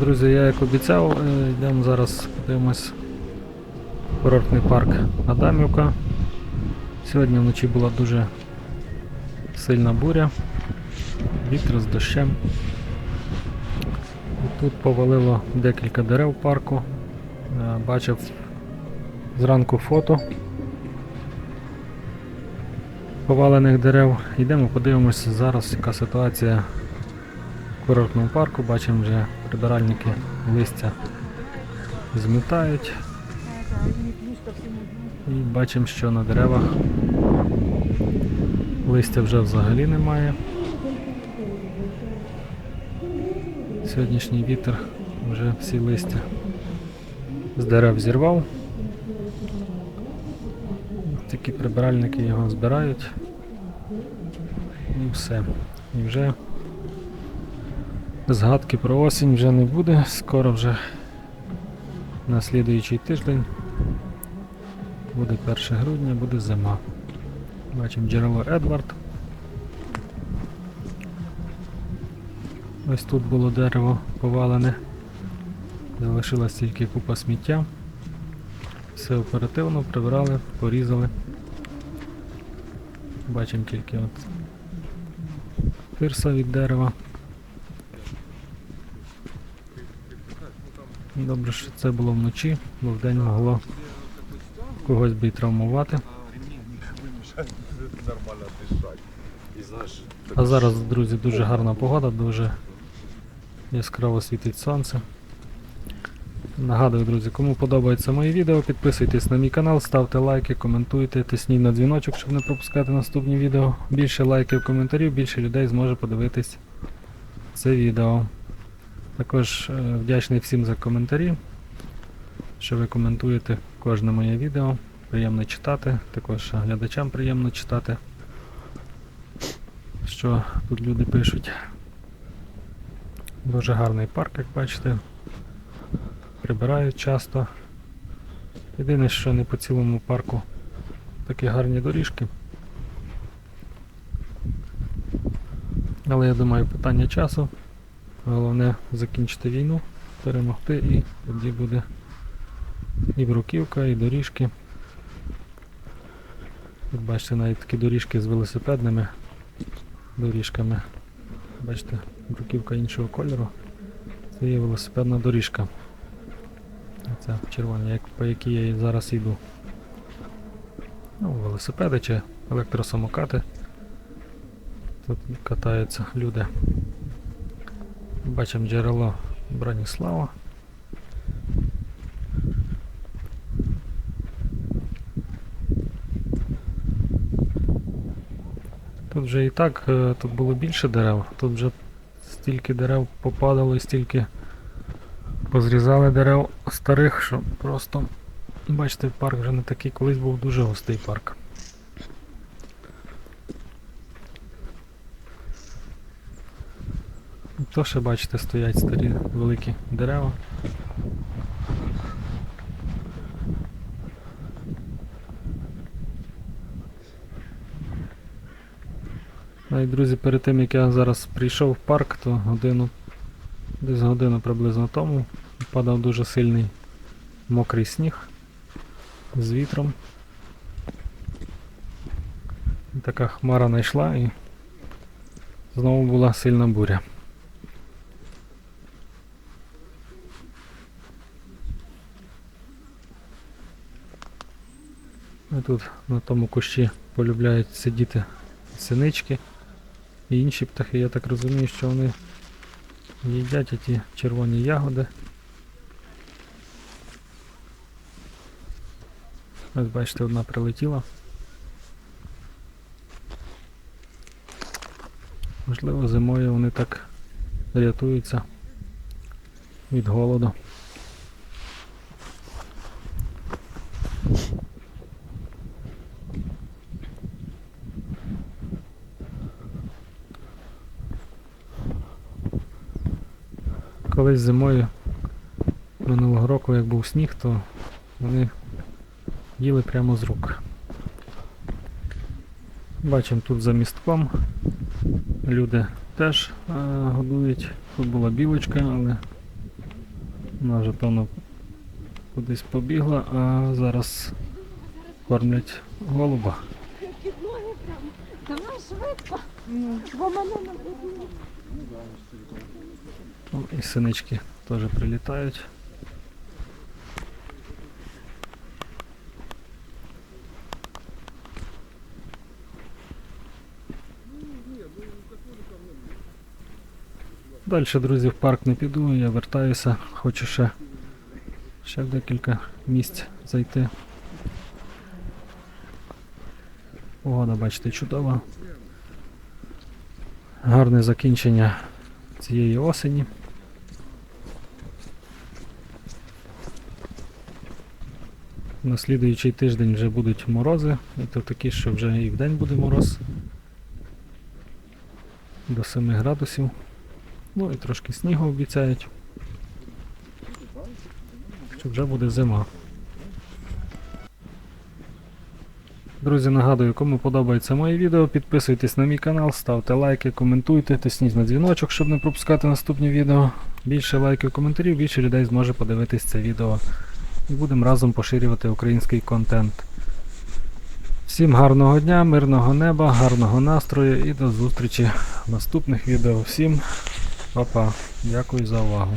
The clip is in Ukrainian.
Друзі, я як обіцяв, е, йдемо зараз подивимось курортний парк Адамівка. Сьогодні вночі була дуже сильна буря, вітер з дощем. І тут повалило декілька дерев парку. Е, Бачив зранку фото повалених дерев. Йдемо подивимося зараз, яка ситуація курортному парку. Бачимо вже прибиральники листя змітають. І бачимо, що на деревах листя вже взагалі немає. Сьогоднішній вітер вже всі листя з дерев зірвав. Такі прибиральники його збирають. І все. І вже згадки про осінь вже не буде. Скоро вже на слідуючий тиждень буде 1 грудня, буде зима. Бачимо джерело Едвард. Ось тут було дерево повалене. Залишилась тільки купа сміття. Все оперативно прибрали, порізали. Бачимо тільки от тирса від дерева. Добре, що це було вночі, бо вдень могло когось би й травмувати. А зараз, друзі, дуже гарна погода, дуже яскраво світить сонце. Нагадую, друзі, кому подобається моє відео, підписуйтесь на мій канал, ставте лайки, коментуйте, тисніть на дзвіночок, щоб не пропускати наступні відео. Більше лайків, коментарів, більше людей зможе подивитись це відео. Також е, вдячний всім за коментарі, що ви коментуєте кожне моє відео. Приємно читати, також глядачам приємно читати що тут люди пишуть. Дуже гарний парк, як бачите. Прибирають часто. Єдине, що не по цілому парку такі гарні доріжки. Але я думаю, питання часу. Головне закінчити війну, перемогти і тоді буде і бруківка, і доріжки. Як бачите, навіть такі доріжки з велосипедними доріжками. Бачите, бруківка іншого кольору. Це є велосипедна доріжка. Це червона, як, по якій я зараз йду. Ну, велосипеди чи електросамокати. Тут катаються люди. Бачимо джерело Браніслава. Тут вже і так е, тут було більше дерев, тут вже стільки дерев попадало і стільки позрізали дерев старих, що просто бачите, парк вже не такий, колись був дуже густий парк. То ще бачите, стоять старі великі дерева. Ну і друзі, перед тим як я зараз прийшов в парк, то годину, десь годину приблизно тому падав дуже сильний мокрий сніг з вітром. Така хмара найшла і знову була сильна буря. І тут на тому кущі полюбляють сидіти синички і інші птахи. Я так розумію, що вони їдять ті червоні ягоди. Ось бачите, одна прилетіла. Можливо, зимою вони так рятуються від голоду. Колись зимою минулого року, як був сніг, то вони їли прямо з рук. Бачимо тут за містком. Люди теж е, годують. Тут була білочка, але Вона вже певно кудись побігла, а зараз кормлять голуба. Давай швидко. Бо мене не. О, І синички теж прилітають. Далі, друзі, в парк не піду, я вертаюся, хочу ще, ще декілька місць зайти. Погода, бачите, чудова. Гарне закінчення цієї осені. На слідуючий тиждень вже будуть морози, і то такі, що вже і вдень буде мороз до 7 градусів. Ну і трошки снігу обіцяють. Що вже буде зима. Друзі, нагадую, кому подобається моє відео, підписуйтесь на мій канал, ставте лайки, коментуйте, тисніть на дзвіночок, щоб не пропускати наступні відео. Більше лайків, коментарів, більше людей зможе подивитись це відео. І будемо разом поширювати український контент. Всім гарного дня, мирного неба, гарного настрою і до зустрічі в наступних відео. Всім па-па. Дякую за увагу.